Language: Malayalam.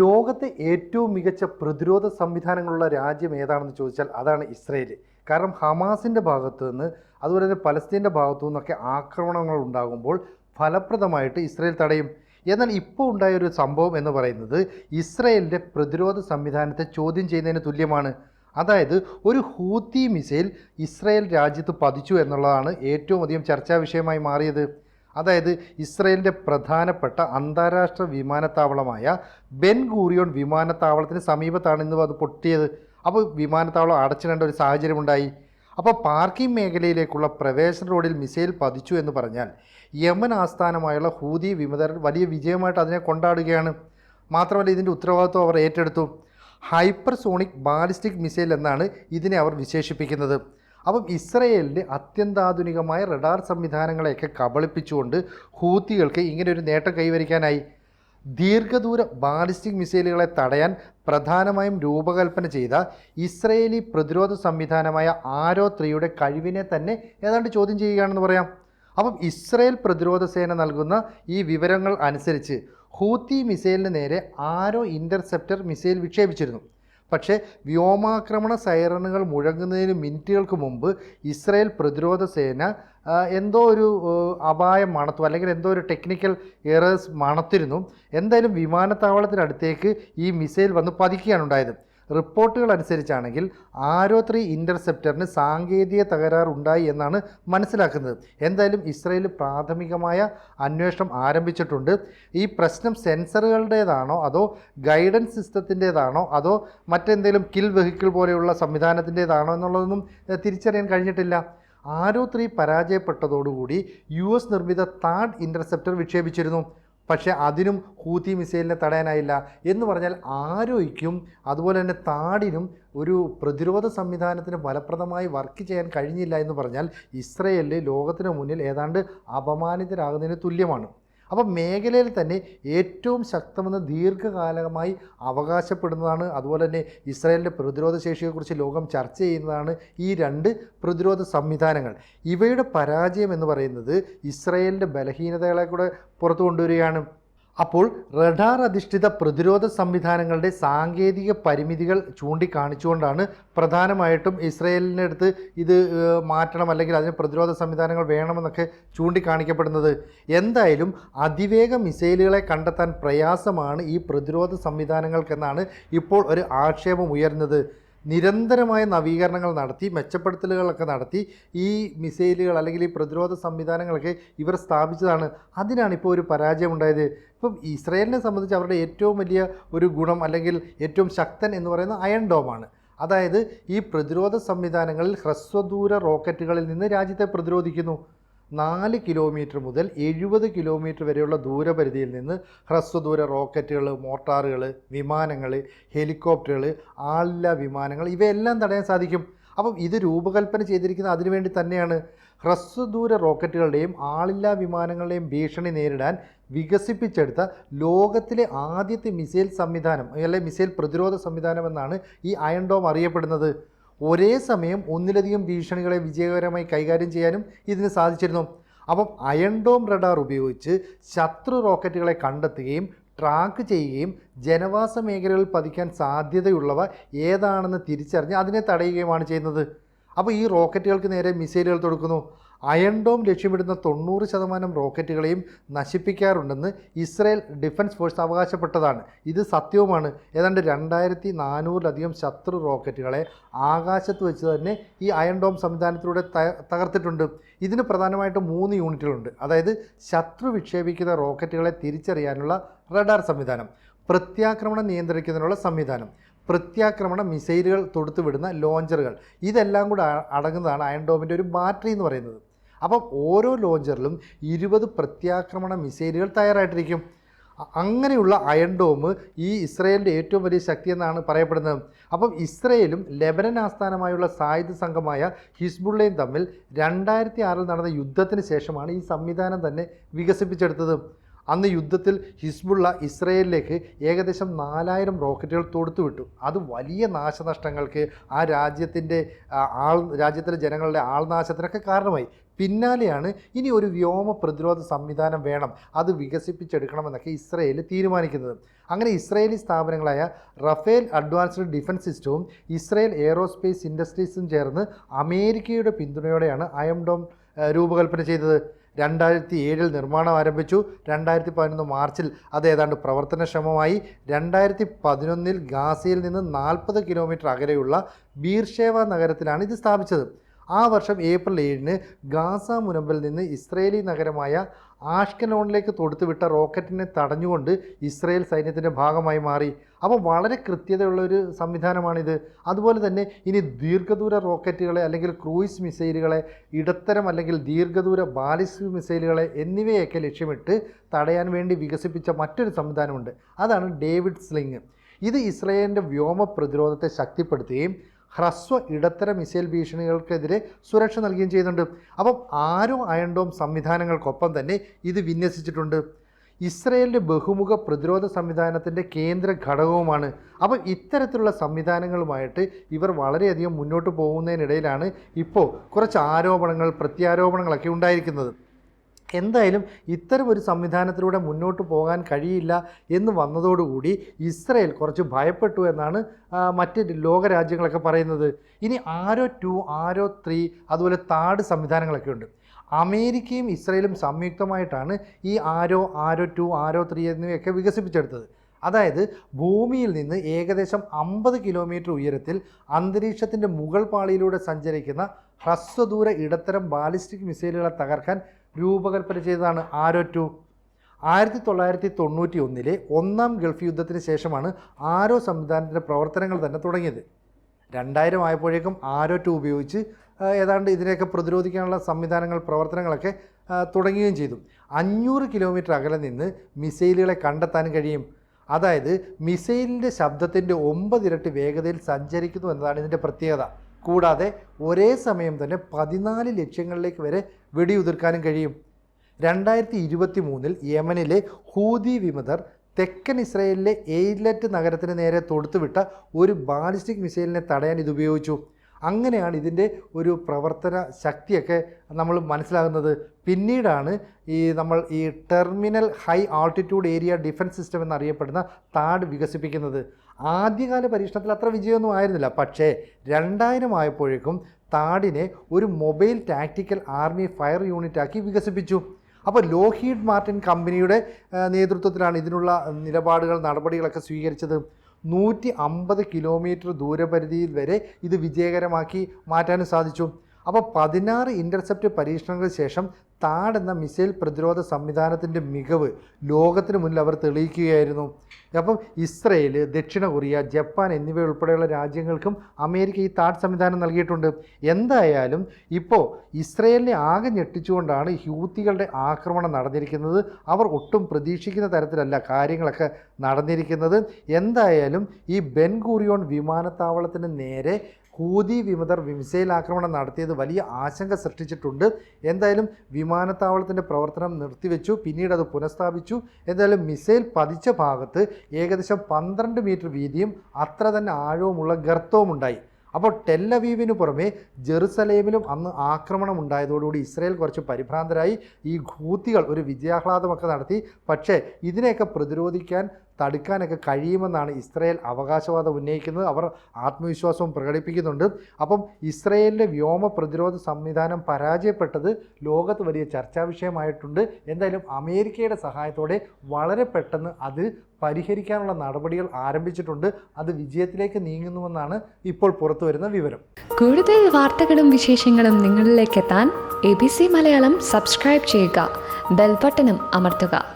ലോകത്തെ ഏറ്റവും മികച്ച പ്രതിരോധ സംവിധാനങ്ങളുള്ള രാജ്യം ഏതാണെന്ന് ചോദിച്ചാൽ അതാണ് ഇസ്രയേൽ. കാരണം ഹമാസിന്റെ ഭാഗത്തു നിന്ന് അതുപോലെ തന്നെ പലസ്തീന്റെ ഭാഗത്തു നിന്നൊക്കെ ആക്രമണങ്ങൾ ഉണ്ടാകുമ്പോൾ ഫലപ്രദമായിട്ട് ഇസ്രയേൽ തടയും. എന്നാൽ ഇപ്പോൾ ഉണ്ടായ ഒരു സംഭവം എന്ന് പറയുന്നത് ഇസ്രയേലിന്റെ പ്രതിരോധ സംവിധാനത്തെ ചോദ്യം ചെയ്യുന്നതിന് തുല്യമാണ്. അതായത് ഒരു ഹൂത്തി മിസൈൽ ഇസ്രയേൽ രാജ്യത്ത് പതിച്ചു എന്നുള്ളതാണ് ഏറ്റവും അധികം ചർച്ചാ വിഷയമായി മാറിയത്. അതായത് ഇസ്രയേലിന്റെ പ്രധാനപ്പെട്ട അന്താരാഷ്ട്ര വിമാനത്താവളമായ ബെൻ ഗൂറിയോൺ വിമാനത്താവളത്തിന് സമീപത്താണ് ഇന്ന് അത് പൊട്ടിയത്. അപ്പോൾ വിമാനത്താവളം അടച്ചിടേണ്ട ഒരു സാഹചര്യമുണ്ടായി. അപ്പോൾ പാർക്കിംഗ് മേഖലയിലേക്കുള്ള പ്രവേശന റോഡിൽ മിസൈൽ പതിച്ചു എന്ന് പറഞ്ഞാൽ യമൻ ആസ്ഥാനമായുള്ള ഹൂതി വിമതർ വലിയ വിജയമായിട്ട് അതിനെ കൊണ്ടാടുകയാണ്. മാത്രമല്ല ഇതിന്റെ ഉത്തരവാദിത്വം അവർ ഏറ്റെടുത്തു. ഹൈപ്പർസോണിക് ബാലിസ്റ്റിക് മിസൈൽ എന്നാണ് ഇതിനെ അവർ വിശേഷിപ്പിക്കുന്നത്. അപ്പം ഇസ്രയേലിന്റെ അത്യന്താധുനികമായ റഡാർ സംവിധാനങ്ങളെയൊക്കെ കബളിപ്പിച്ചുകൊണ്ട് ഹൂത്തികൾക്ക് ഇങ്ങനെ ഒരു നേട്ടം കൈവരിക്കാനായി ദീർഘദൂര ബാലിസ്റ്റിക് മിസൈലുകളെ തടയാൻ പ്രധാനമായും രൂപകൽപ്പന ചെയ്ത ഇസ്രയേലി പ്രതിരോധ സംവിധാനമായ ആരോ ത്രീയുടെ കഴിവിനെ തന്നെ ഏതാണ്ട് ചോദ്യം ചെയ്യുകയാണെന്ന് പറയാം. അപ്പം ഇസ്രയേൽ പ്രതിരോധ സേന നൽകുന്ന ഈ വിവരങ്ങൾ അനുസരിച്ച് ഹൂത്തി മിസൈലിന് നേരെ ആരോ ഇന്റർസെപ്റ്റർ മിസൈൽ വിക്ഷേപിച്ചിരുന്നു. പക്ഷേ വ്യോമാക്രമണ സൈറണുകൾ മുഴങ്ങുന്നതിന് മിനിറ്റുകൾക്ക് മുമ്പ് ഇസ്രായേൽ പ്രതിരോധ സേന എന്തോ ഒരു അപായം മണത്തു അല്ലെങ്കിൽ എന്തോ ഒരു ടെക്നിക്കൽ എറേഴ്സ് മണത്തിരുന്നു. എന്തായാലും വിമാനത്താവളത്തിനടുത്തേക്ക് ഈ മിസൈൽ വന്ന് പതിക്കുകയാണ് ഉണ്ടായത്. റിപ്പോർട്ടുകൾ അനുസരിച്ചാണെങ്കിൽ ആരോ ത്രീ ഇന്റർസെപ്റ്ററിന് സാങ്കേതിക തകരാറുണ്ടായി എന്നാണ് മനസ്സിലാക്കുന്നത്. എന്തായാലും ഇസ്രയേൽ പ്രാഥമികമായ അന്വേഷണം ആരംഭിച്ചിട്ടുണ്ട്. ഈ പ്രശ്നം സെൻസറുകളുടേതാണോ അതോ ഗൈഡൻസ് സിസ്റ്റത്തിന്റേതാണോ അതോ മറ്റെന്തെങ്കിലും കിൽ വെഹിക്കിൾ പോലെയുള്ള സംവിധാനത്തിന്റേതാണോ എന്നുള്ളതൊന്നും തിരിച്ചറിയാൻ കഴിഞ്ഞിട്ടില്ല. ആരോ ത്രീ പരാജയപ്പെട്ടതോടുകൂടി യു എസ് നിർമ്മിത താഡ് ഇന്റർസെപ്റ്റർ വിക്ഷേപിച്ചിരുന്നു. പക്ഷേ അതിനും ഹൂത്തി മിസൈലിനെ തടയാനായില്ല എന്ന് പറഞ്ഞാൽ ആരോയ്ക്കും അതുപോലെ തന്നെ താടിനും ഒരു പ്രതിരോധ സംവിധാനത്തിന് ഫലപ്രദമായി വർക്ക് ചെയ്യാൻ കഴിഞ്ഞില്ല എന്ന് പറഞ്ഞാൽ ഇസ്രയേലിൽ ലോകത്തിന് മുന്നിൽ ഏതാണ്ട് അപമാനിതരാകുന്നതിന് തുല്യമാണ്. അപ്പം മേഖലയിൽ തന്നെ ഏറ്റവും ശക്തമെന്ന് ദീർഘകാലമായി അവകാശപ്പെടുന്നതാണ്. അതുപോലെ തന്നെ ഇസ്രായേലിന്റെ പ്രതിരോധ ശേഷിയെക്കുറിച്ച് ലോകം ചർച്ച ചെയ്യുന്നതാണ് ഈ രണ്ട് പ്രതിരോധ സംവിധാനങ്ങൾ. ഇവയുടെ പരാജയം എന്ന് പറയുന്നത് ഇസ്രായേലിന്റെ ബലഹീനതകളെ കൂടെ പുറത്തു കൊണ്ടുവരികയാണ്. അപ്പോൾ റഡാർ അധിഷ്ഠിത പ്രതിരോധ സംവിധാനങ്ങളുടെ സാങ്കേതിക പരിമിതികൾ ചൂണ്ടിക്കാണിച്ചുകൊണ്ടാണ് പ്രധാനമായിട്ടും ഇസ്രയേലിന്റെ അടുത്ത് ഇത് മാറ്റണം അല്ലെങ്കിൽ അതിന് പ്രതിരോധ സംവിധാനങ്ങൾ വേണമെന്നൊക്കെ ചൂണ്ടിക്കാണിക്കപ്പെടുന്നത്. എന്തായാലും അതിവേഗ മിസൈലുകളെ കണ്ടെത്താൻ പ്രയാസമാണ് ഈ പ്രതിരോധ സംവിധാനങ്ങൾക്കെന്നാണ് ഇപ്പോൾ ഒരു ആക്ഷേപം ഉയർന്നത്. നിരന്തരമായ നവീകരണങ്ങൾ നടത്തി മെച്ചപ്പെടുത്തലുകളൊക്കെ നടത്തി ഈ മിസൈലുകൾ അല്ലെങ്കിൽ ഈ പ്രതിരോധ സംവിധാനങ്ങളൊക്കെ ഇവർ സ്ഥാപിച്ചതാണ്. അതിനാണ് ഇപ്പോൾ ഒരു പരാജയം ഉണ്ടായത് ഇപ്പം ഇസ്രയേലിനെ സംബന്ധിച്ച് അവരുടെ ഏറ്റവും വലിയ ഒരു ഗുണം അല്ലെങ്കിൽ ഏറ്റവും ശക്തൻ എന്ന് പറയുന്ന അയൺ ഡോമാണ് അതായത് ഈ പ്രതിരോധ സംവിധാനങ്ങളിൽ ഹ്രസ്വദൂര റോക്കറ്റുകളിൽ നിന്ന് രാജ്യത്തെ പ്രതിരോധിക്കുന്നു. നാല് കിലോമീറ്റർ മുതൽ എഴുപത് കിലോമീറ്റർ വരെയുള്ള ദൂരപരിധിയിൽ നിന്ന് ഹ്രസ്വദൂര റോക്കറ്റുകൾ മോട്ടാറുകൾ വിമാനങ്ങൾ ഹെലികോപ്റ്ററുകൾ ആളില്ല വിമാനങ്ങൾ ഇവയെല്ലാം തടയാൻ സാധിക്കും. അപ്പം ഇത് രൂപകൽപ്പന ചെയ്തിരിക്കുന്നത് അതിനുവേണ്ടി തന്നെയാണ്. ഹ്രസ്വദൂര റോക്കറ്റുകളുടെയും ആളില്ലാ വിമാനങ്ങളുടെയും ഭീഷണി നേരിടാൻ വികസിപ്പിച്ചെടുത്ത ലോകത്തിലെ ആദ്യത്തെ മിസൈൽ സംവിധാനം അല്ലെങ്കിൽ മിസൈൽ പ്രതിരോധ സംവിധാനം എന്നാണ് ഈ അയൺ ഡോം അറിയപ്പെടുന്നത്. ഒരേ സമയം ഒന്നിലധികം ഭീഷണികളെ വിജയകരമായി കൈകാര്യം ചെയ്യാനും ഇതിന് സാധിച്ചിരുന്നു. അപ്പം അയൺഡോം റഡാർ ഉപയോഗിച്ച് ശത്രു റോക്കറ്റുകളെ കണ്ടെത്തുകയും ട്രാക്ക് ചെയ്യുകയും ജനവാസ മേഖലകളിൽ പതിക്കാൻ സാധ്യതയുള്ളവ ഏതാണെന്ന് തിരിച്ചറിഞ്ഞ് അതിനെ തടയുകയുമാണ് ചെയ്യുന്നത്. അപ്പോൾ ഈ റോക്കറ്റുകൾക്ക് നേരെ മിസൈലുകൾ തൊടുക്കുന്നു. അയൺ ഡോം ലക്ഷ്യമിടുന്ന തൊണ്ണൂറ് ശതമാനം റോക്കറ്റുകളെയും നശിപ്പിക്കാറുണ്ടെന്ന് ഇസ്രയേൽ ഡിഫൻസ് ഫോഴ്സ് അവകാശപ്പെട്ടതാണ്. ഇത് സത്യവുമാണ്. ഏതാണ്ട് രണ്ടായിരത്തി നാനൂറിലധികം ശത്രു റോക്കറ്റുകളെ ആകാശത്ത് വെച്ച് തന്നെ ഈ അയൺ ഡോം സംവിധാനത്തിലൂടെ തകർത്തിട്ടുണ്ട്. ഇതിന് പ്രധാനമായിട്ടും മൂന്ന് യൂണിറ്റുകളുണ്ട്. അതായത് ശത്രു വിക്ഷേപിക്കുന്ന റോക്കറ്റുകളെ തിരിച്ചറിയാനുള്ള റഡാർ സംവിധാനം പ്രത്യാക്രമണം നിയന്ത്രിക്കുന്നതിനുള്ള സംവിധാനം പ്രത്യാക്രമണ മിസൈലുകൾ തൊടുത്തുവിടുന്ന ലോഞ്ചറുകൾ. ഇതെല്ലാം കൂടെ അടങ്ങുന്നതാണ് അയൺ ഡോമിന്റെ ഒരു ബാറ്ററി എന്ന് പറയുന്നത്. അപ്പം ഓരോ ലോഞ്ചറിലും ഇരുപത് പ്രത്യാക്രമണ മിസൈലുകൾ തയ്യാറായിട്ടിരിക്കും. അങ്ങനെയുള്ള അയൺ ഡോം ഈ ഇസ്രയേലിന്റെ ഏറ്റവും വലിയ ശക്തി എന്നാണ് പറയപ്പെടുന്നത്. അപ്പം ഇസ്രയേലും ലെബനൻ ആസ്ഥാനമായുള്ള സായുധ സംഘമായ ഹിസ്ബുള്ളയും തമ്മിൽ രണ്ടായിരത്തി ആറിൽ നടന്ന യുദ്ധത്തിന് ശേഷമാണ് ഈ സംവിധാനം തന്നെ വികസിപ്പിച്ചെടുത്തത്. അന്ന് യുദ്ധത്തിൽ ഹിസ്ബുള്ള ഇസ്രയേലിലേക്ക് ഏകദേശം നാലായിരം റോക്കറ്റുകൾ തൊടുത്തുവിട്ടു. അത് വലിയ നാശനഷ്ടങ്ങൾക്ക് ആ രാജ്യത്തിന്റെ ആൾ രാജ്യത്തിലെ ജനങ്ങളുടെ ആൾനാശത്തിനൊക്കെ കാരണമായി. പിന്നാലെയാണ് ഇനി ഒരു വ്യോമ പ്രതിരോധ സംവിധാനം വേണം. അത് വികസിപ്പിച്ചെടുക്കണമെന്നൊക്കെ ഇസ്രയേൽ തീരുമാനിക്കുന്നത്. അങ്ങനെ ഇസ്രയേലി സ്ഥാപനങ്ങളായ റഫേൽ അഡ്വാൻസ്ഡ് ഡിഫൻസ് സിസ്റ്റവും ഇസ്രയേൽ എയറോസ്പേസ് ഇൻഡസ്ട്രീസും ചേർന്ന് അമേരിക്കയുടെ പിന്തുണയോടെയാണ് അയം ഡോം രൂപകൽപ്പന ചെയ്തത്. രണ്ടായിരത്തി ഏഴിൽ നിർമ്മാണം ആരംഭിച്ചു. രണ്ടായിരത്തി പതിനൊന്ന് മാർച്ചിൽ അത് ഏതാണ്ട് പ്രവർത്തനക്ഷമമായി. രണ്ടായിരത്തി പതിനൊന്നിൽ ഗാസയിൽ നിന്ന് നാൽപ്പത് കിലോമീറ്റർ അകലെയുള്ള ബീർഷേവ നഗരത്തിലാണ് ഇത് സ്ഥാപിച്ചത്. ആ വർഷം ഏപ്രിൽ ഏഴിന് ഗാസ മുനമ്പിൽ നിന്ന് ഇസ്രയേലി നഗരമായ ആഷ്കലോണിലേക്ക് തൊടുത്തുവിട്ട റോക്കറ്റിനെ തടഞ്ഞുകൊണ്ട് ഇസ്രയേൽ സൈന്യത്തിന്റെ ഭാഗമായി മാറി. അപ്പോൾ വളരെ കൃത്യതയുള്ള ഒരു സംവിധാനമാണിത്. അതുപോലെ തന്നെ ഇനി ദീർഘദൂര റോക്കറ്റുകളെ അല്ലെങ്കിൽ ക്രൂയിസ് മിസൈലുകളെ ഇടത്തരം അല്ലെങ്കിൽ ദീർഘദൂര ബാലിസ്റ്റിക് മിസൈലുകളെ എന്നിവയൊക്കെ ലക്ഷ്യമിട്ട് തടയാൻ വേണ്ടി വികസിപ്പിച്ച മറ്റൊരു സംവിധാനമുണ്ട്. അതാണ് ഡേവിഡ് സ്ലിങ്. ഇത് ഇസ്രയേലിന്റെ വ്യോമ പ്രതിരോധത്തെ ശക്തിപ്പെടുത്തുകയും ഹ്രസ്വ ഇടത്തര മിസൈൽ ഭീഷണികൾക്കെതിരെ സുരക്ഷ നൽകുകയും ചെയ്യുന്നുണ്ട്. അപ്പം ആരോ അയൺഡോം സംവിധാനങ്ങൾക്കൊപ്പം തന്നെ ഇത് വിന്യസിച്ചിട്ടുണ്ട്. ഇസ്രയേലിന്റെ ബഹുമുഖ പ്രതിരോധ സംവിധാനത്തിന്റെ കേന്ദ്ര ഘടകവുമാണ്. അപ്പോൾ ഇത്തരത്തിലുള്ള സംവിധാനങ്ങളുമായിട്ട് ഇവർ വളരെയധികം മുന്നോട്ട് പോകുന്നതിനിടയിലാണ് ഇപ്പോൾ കുറച്ച് ആരോപണങ്ങൾ പ്രത്യാരോപണങ്ങളൊക്കെ ഉണ്ടായിരിക്കുന്നത്. എന്തായാലും ഇത്തരം ഒരു സംവിധാനത്തിലൂടെ മുന്നോട്ട് പോകാൻ കഴിയില്ല എന്ന് വന്നതോടുകൂടി ഇസ്രയേൽ കുറച്ച് ഭയപ്പെട്ടു എന്നാണ് മറ്റ് ലോകരാജ്യങ്ങളൊക്കെ പറയുന്നത്. ഇനി ആരോ ടു ആരോ ത്രീ അതുപോലെ താട് സംവിധാനങ്ങളൊക്കെ ഉണ്ട്. അമേരിക്കയും ഇസ്രയേലും സംയുക്തമായിട്ടാണ് ഈ ആരോ ആരോ ടു ആരോ ത്രീ എന്നിവയൊക്കെ വികസിപ്പിച്ചെടുത്തത്. അതായത് ഭൂമിയിൽ നിന്ന് ഏകദേശം അമ്പത് കിലോമീറ്റർ ഉയരത്തിൽ അന്തരീക്ഷത്തിന്റെ മുകൾ പാളിയിലൂടെ സഞ്ചരിക്കുന്ന ഹ്രസ്വദൂര ഇടത്തരം ബാലിസ്റ്റിക് മിസൈലുകളെ തകർക്കാൻ രൂപകൽപ്പന ചെയ്തതാണ് ആരോ ടു. ആയിരത്തി തൊള്ളായിരത്തി തൊണ്ണൂറ്റി ഒന്നിലെ ഒന്നാം ഗൾഫ് യുദ്ധത്തിന് ശേഷമാണ് ആരോ സംവിധാനത്തിന്റെ പ്രവർത്തനങ്ങൾ തന്നെ തുടങ്ങിയത്. രണ്ടായിരം ആയപ്പോഴേക്കും ആരോ ടു ഉപയോഗിച്ച് ഏതാണ്ട് ഇതിനെയൊക്കെ പ്രതിരോധിക്കാനുള്ള സംവിധാനങ്ങൾ പ്രവർത്തനങ്ങളൊക്കെ തുടങ്ങുകയും ചെയ്തു. അഞ്ഞൂറ് കിലോമീറ്റർ അകലെ നിന്ന് മിസൈലുകളെ കണ്ടെത്താൻ കഴിയും. അതായത് മിസൈലിന്റെ ശബ്ദത്തിന്റെ ഒമ്പതിരട്ടി വേഗതയിൽ സഞ്ചരിക്കുന്നു എന്നതാണ് ഇതിന്റെ പ്രത്യേകത. കൂടാതെ ഒരേ സമയം തന്നെ പതിനാല് ലക്ഷ്യങ്ങളിലേക്ക് വരെ വെടിയുതിർക്കാനും കഴിയും. രണ്ടായിരത്തി ഇരുപത്തി മൂന്നിൽ യമനിലെ ഹൂതി വിമതർ തെക്കൻ ഇസ്രയേലിലെ എയ്ലറ്റ് നഗരത്തിന് നേരെ തൊടുത്തുവിട്ട ഒരു ബാലിസ്റ്റിക് മിസൈലിനെ തടയാൻ ഇത് ഉപയോഗിച്ചു. അങ്ങനെയാണ് ഇതിന്റെ ഒരു പ്രവർത്തന ശക്തിയൊക്കെ നമ്മൾ മനസ്സിലാകുന്നത്. പിന്നീടാണ് ഈ നമ്മൾ ഈ terminal high altitude area defence system എന്നറിയപ്പെടുന്ന താഡ് വികസിപ്പിക്കുന്നത്. ആദ്യകാല പരീക്ഷണത്തിൽ അത്ര വിജയമൊന്നും ആയിരുന്നില്ല. പക്ഷേ രണ്ടായിരം ആയപ്പോഴേക്കും താടിനെ ഒരു മൊബൈൽ ടാക്ടിക്കൽ ആർമി ഫയർ യൂണിറ്റാക്കി വികസിപ്പിച്ചു. അപ്പോൾ ലോഹീഡ് മാർട്ടിൻ കമ്പനിയുടെ നേതൃത്വത്തിലാണ് ഇതിനുള്ള നിലപാടുകൾ നടപടികളൊക്കെ സ്വീകരിച്ചത്. നൂറ്റി അമ്പത് കിലോമീറ്റർ ദൂരപരിധിയിൽ വരെ ഇത് വിജയകരമാക്കി മാറ്റാനും സാധിച്ചു. അപ്പോൾ പതിനാറ് ഇന്റർസെപ്റ്റ് പരീക്ഷണങ്ങൾക്ക് ശേഷം താഡ് എന്ന മിസൈൽ പ്രതിരോധ സംവിധാനത്തിന്റെ മികവ് ലോകത്തിന് മുന്നിൽ അവർ തെളിയിക്കുകയായിരുന്നു. അപ്പം ഇസ്രയേൽ ദക്ഷിണ കൊറിയ ജപ്പാൻ എന്നിവ ഉൾപ്പെടെയുള്ള രാജ്യങ്ങൾക്കും അമേരിക്ക ഈ താഡ് സംവിധാനം നൽകിയിട്ടുണ്ട്. എന്തായാലും ഇപ്പോൾ ഇസ്രയേലിനെ ആകെ ഞെട്ടിച്ചുകൊണ്ടാണ് ഹ്യൂത്തികളുടെ ആക്രമണം നടന്നിരിക്കുന്നത്. അവർ ഒട്ടും പ്രതീക്ഷിക്കുന്ന തരത്തിലല്ല കാര്യങ്ങളൊക്കെ നടന്നിരിക്കുന്നത്. എന്തായാലും ഈ ബെൻഗൂറിയോൺ വിമാനത്താവളത്തിന് നേരെ ഹൂതി വിമതർ മിസൈൽ ആക്രമണം നടത്തിയത് വലിയ ആശങ്ക സൃഷ്ടിച്ചിട്ടുണ്ട്. എന്തായാലും വിമാനത്താവളത്തിന്റെ പ്രവർത്തനം നിർത്തിവെച്ചു. പിന്നീട് അത് പുനഃസ്ഥാപിച്ചു. എന്തായാലും മിസൈൽ പതിച്ച ഭാഗത്ത് ഏകദേശം പന്ത്രണ്ട് മീറ്റർ വീതിയും അത്ര തന്നെ ആഴവുമുള്ള ഗർത്തവും ഉണ്ടായി അപ്പോൾ ടെല്ലവീവിന് പുറമെ ജെറുസലേമിലും അന്ന് ആക്രമണം ഉണ്ടായതോടുകൂടി ഇസ്രയേൽ കുറച്ച് പരിഭ്രാന്തരായി. ഈ ഹൂത്തികൾ ഒരു വിജയാഹ്ലാദമൊക്കെ നടത്തി. പക്ഷേ ഇതിനെയൊക്കെ പ്രതിരോധിക്കാൻ തടുക്കാനൊക്കെ കഴിയുമെന്നാണ് ഇസ്രയേൽ അവകാശവാദം ഉന്നയിക്കുന്നത്. അവർ ആത്മവിശ്വാസവും പ്രകടിപ്പിക്കുന്നുണ്ട്. അപ്പം ഇസ്രയേലിന്റെ വ്യോമ പ്രതിരോധ സംവിധാനം പരാജയപ്പെട്ടത് ലോകത്ത് വലിയ ചർച്ചാ വിഷയമായിട്ടുണ്ട്. എന്തായാലും അമേരിക്കയുടെ സഹായത്തോടെ വളരെ പെട്ടെന്ന് അത് പരിഹരിക്കാനുള്ള നടപടികൾ ആരംഭിച്ചിട്ടുണ്ട്. അത് വിജയത്തിലേക്ക് നീങ്ങുന്നുവെന്നാണ് ഇപ്പോൾ പുറത്തു വരുന്ന വിവരം. കൂടുതൽ വാർത്തകളും വിശേഷങ്ങളും നിങ്ങളിലേക്ക് എത്താൻ A B C Malayalam subscribe ചെയ്യുക. ബെൽബട്ടനും അമർത്തുക.